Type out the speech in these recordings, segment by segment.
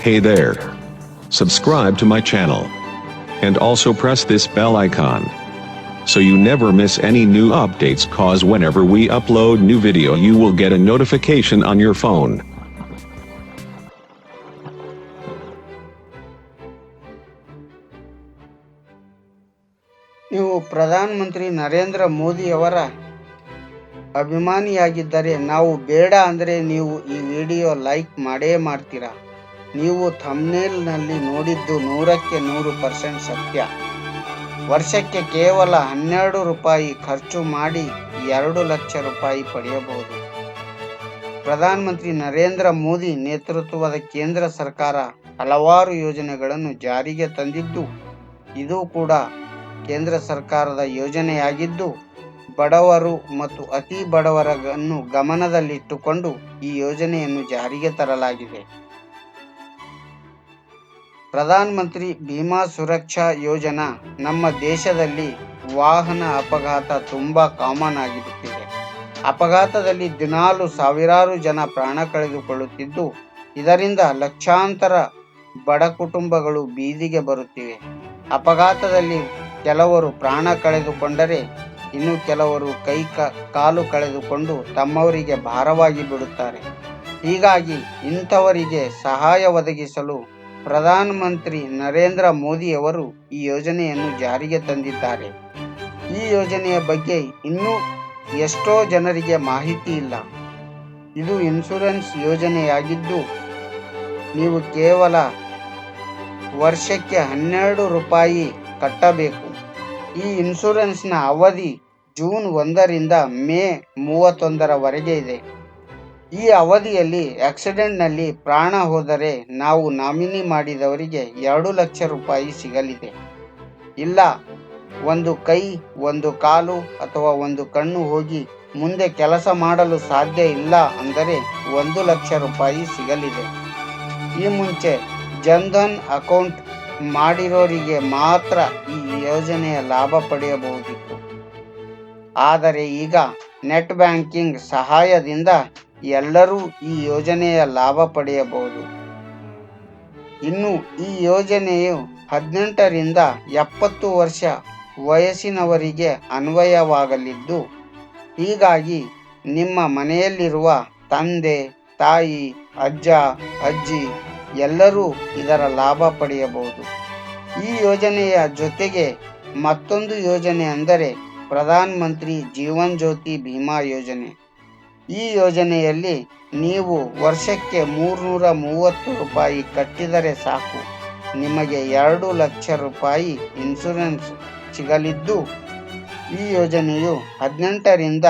Hey there. Subscribe to my channel. And also press this bell icon. So you never miss any new updates cause whenever we upload new video you will get a notification on your phone. ನೀವು ಪ್ರಧಾನಮಂತ್ರಿ ನರೇಂದ್ರ ಮೋದಿಯವರ ಅಭಿಮಾನಿಯಾಗಿದ್ದರೆ ನಾವು ಬೇಡ ಅಂದರೆ ನೀವು ಈ video like ಮಾಡೇ ಮಾಡ್ತೀರಾ ನೀವು ಥಮ್ನೇಲ್ನಲ್ಲಿ ನೋಡಿದ್ದು ನೂರಕ್ಕೆ ನೂರು ಪರ್ಸೆಂಟ್ ಸತ್ಯ. ವರ್ಷಕ್ಕೆ ಕೇವಲ ಹನ್ನೆರಡು ರೂಪಾಯಿ ಖರ್ಚು ಮಾಡಿ ಎರಡು ಲಕ್ಷ ರೂಪಾಯಿ ಪಡೆಯಬಹುದು. ಪ್ರಧಾನಮಂತ್ರಿ ನರೇಂದ್ರ ಮೋದಿ ನೇತೃತ್ವದ ಕೇಂದ್ರ ಸರ್ಕಾರ ಹಲವಾರು ಯೋಜನೆಗಳನ್ನು ಜಾರಿಗೆ ತಂದಿದ್ದು, ಇದು ಕೂಡ ಕೇಂದ್ರ ಸರ್ಕಾರದ ಯೋಜನೆಯಾಗಿದ್ದು, ಬಡವರು ಮತ್ತು ಅತಿ ಬಡವರನ್ನು ಗಮನದಲ್ಲಿಟ್ಟುಕೊಂಡು ಈ ಯೋಜನೆಯನ್ನು ಜಾರಿಗೆ ತರಲಾಗಿದೆ. ಪ್ರಧಾನ ಮಂತ್ರಿ ಭೀಮಾ ಸುರಕ್ಷಾ ಯೋಜನಾ ನಮ್ಮ ದೇಶದಲ್ಲಿ ವಾಹನ ಅಪಘಾತ ತುಂಬಾ ಕಾಮನ್ ಆಗಿಬಿಟ್ಟಿದೆ. ಅಪಘಾತದಲ್ಲಿ ದಿನಾಲು ಸಾವಿರಾರು ಜನ ಪ್ರಾಣ ಕಳೆದುಕೊಳ್ಳುತ್ತಿದ್ದು, ಇದರಿಂದ ಲಕ್ಷಾಂತರ ಬಡ ಕುಟುಂಬಗಳು ಬೀದಿಗೆ ಬರುತ್ತಿವೆ. ಅಪಘಾತದಲ್ಲಿ ಕೆಲವರು ಪ್ರಾಣ ಕಳೆದುಕೊಂಡರೆ, ಇನ್ನು ಕೆಲವರು ಕೈ ಕ- ಕಾಲು ಕಳೆದುಕೊಂಡು ತಮ್ಮವರಿಗೆ ಭಾರವಾಗಿ ಬಿಡುತ್ತಾರೆ. ಹೀಗಾಗಿ ಇಂಥವರಿಗೆ ಸಹಾಯ ಒದಗಿಸಲು ಪ್ರಧಾನಮಂತ್ರಿ ನರೇಂದ್ರ ಮೋದಿಯವರು ಈ ಯೋಜನೆಯನ್ನು ಜಾರಿಗೆ ತಂದಿದ್ದಾರೆ. ಈ ಯೋಜನೆಯ ಬಗ್ಗೆ ಇನ್ನೂ ಎಷ್ಟೋ ಜನರಿಗೆ ಮಾಹಿತಿ ಇಲ್ಲ. ಇದು ಇನ್ಶೂರೆನ್ಸ್ ಯೋಜನೆಯಾಗಿದ್ದು, ನೀವು ಕೇವಲ ವರ್ಷಕ್ಕೆ ಹನ್ನೆರಡು ರೂಪಾಯಿ ಕಟ್ಟಬೇಕು. ಈ ಇನ್ಶೂರೆನ್ಸ್ನ ಅವಧಿ ಜೂನ್ ಒಂದರಿಂದ ಮೇ ಮೂವತ್ತೊಂದರವರೆಗೆ ಇದೆ. ಈ ಅವಧಿಯಲ್ಲಿ ಆಕ್ಸಿಡೆಂಟ್ನಲ್ಲಿ ಪ್ರಾಣ ಹೋದರೆ ನಾವು ನಾಮಿನಿ ಮಾಡಿದವರಿಗೆ ಎರಡು ಲಕ್ಷ ರೂಪಾಯಿ ಸಿಗಲಿದೆ. ಇಲ್ಲ, ಒಂದು ಕೈ, ಒಂದು ಕಾಲು ಅಥವಾ ಒಂದು ಕಣ್ಣು ಹೋಗಿ ಮುಂದೆ ಕೆಲಸ ಮಾಡಲು ಸಾಧ್ಯ ಇಲ್ಲ ಅಂದರೆ ಒಂದು ಲಕ್ಷ ರೂಪಾಯಿ ಸಿಗಲಿದೆ. ಈ ಮುಂಚೆ ಜನ್ಧನ್ ಅಕೌಂಟ್ ಮಾಡಿರೋರಿಗೆ ಮಾತ್ರ ಈ ಯೋಜನೆಯ ಲಾಭ ಪಡೆಯಬಹುದಿತ್ತು. ಆದರೆ ಈಗ ನೆಟ್ ಬ್ಯಾಂಕಿಂಗ್ ಸಹಾಯದಿಂದ ಎಲ್ಲರೂ ಈ ಯೋಜನೆಯ ಲಾಭ ಪಡೆಯಬಹುದು. ಇನ್ನು ಈ ಯೋಜನೆಯು ಹದಿನೆಂಟರಿಂದ ಎಪ್ಪತ್ತು ವರ್ಷ ವಯಸ್ಸಿನವರಿಗೆ ಅನ್ವಯವಾಗಲಿದ್ದು, ಹೀಗಾಗಿ ನಿಮ್ಮ ಮನೆಯಲ್ಲಿರುವ ತಂದೆ, ತಾಯಿ, ಅಜ್ಜ, ಅಜ್ಜಿ ಎಲ್ಲರೂ ಇದರ ಲಾಭ ಪಡೆಯಬಹುದು. ಈ ಯೋಜನೆಯ ಜೊತೆಗೆ ಮತ್ತೊಂದು ಯೋಜನೆ ಅಂದರೆ ಪ್ರಧಾನ ಮಂತ್ರಿ ಜೀವನ್ ಜ್ಯೋತಿ ಭೀಮಾ ಯೋಜನೆ. ಈ ಯೋಜನೆಯಲ್ಲಿ ನೀವು ವರ್ಷಕ್ಕೆ ಮೂರುನೂರ ಮೂವತ್ತು ರೂಪಾಯಿ ಕಟ್ಟಿದರೆ ಸಾಕು. ನಿಮಗೆ ಎರಡು ಲಕ್ಷ ರೂಪಾಯಿ ಇನ್ಶೂರೆನ್ಸ್ ಸಿಗಲಿದ್ದು, ಈ ಯೋಜನೆಯು ಹದಿನೆಂಟರಿಂದ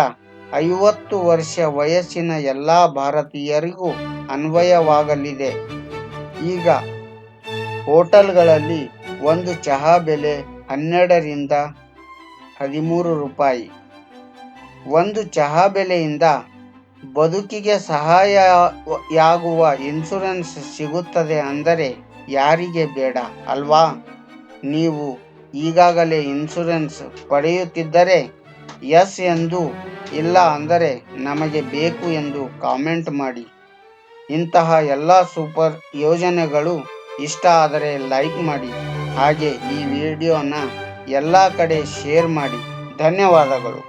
ಐವತ್ತು ವರ್ಷ ವಯಸ್ಸಿನ ಎಲ್ಲ ಭಾರತೀಯರಿಗೂ ಅನ್ವಯವಾಗಲಿದೆ. ಈಗ ಹೋಟೆಲ್ಗಳಲ್ಲಿ ಒಂದು ಚಹಾ ಬೆಲೆ ಹನ್ನೆರಡರಿಂದ ಹದಿಮೂರು ರೂಪಾಯಿ. ಒಂದು ಚಹಾ ಬೆಲೆಯಿಂದ ಬದುಕಿಗೆ ಸಹಾಯಯಾಗುವ ಇನ್ಶೂರೆನ್ಸ್ ಸಿಗುತ್ತದೆ ಅಂದರೆ ಯಾರಿಗೆ ಬೇಡ, ಅಲ್ವಾ? ನೀವು ಈಗಾಗಲೇ ಇನ್ಶೂರೆನ್ಸ್ ಪಡೆಯುತ್ತಿದ್ದರೆ ಎಸ್ ಎಂದು, ಇಲ್ಲ ಅಂದರೆ ನಮಗೆ ಬೇಕು ಎಂದು ಕಾಮೆಂಟ್ ಮಾಡಿ. ಇಂತಹ ಎಲ್ಲ ಸೂಪರ್ ಯೋಜನೆಗಳು ಇಷ್ಟ ಆದರೆ ಲೈಕ್ ಮಾಡಿ. ಹಾಗೆ ಈ ವಿಡಿಯೋನ ಎಲ್ಲ ಕಡೆ ಶೇರ್ ಮಾಡಿ. ಧನ್ಯವಾದಗಳು.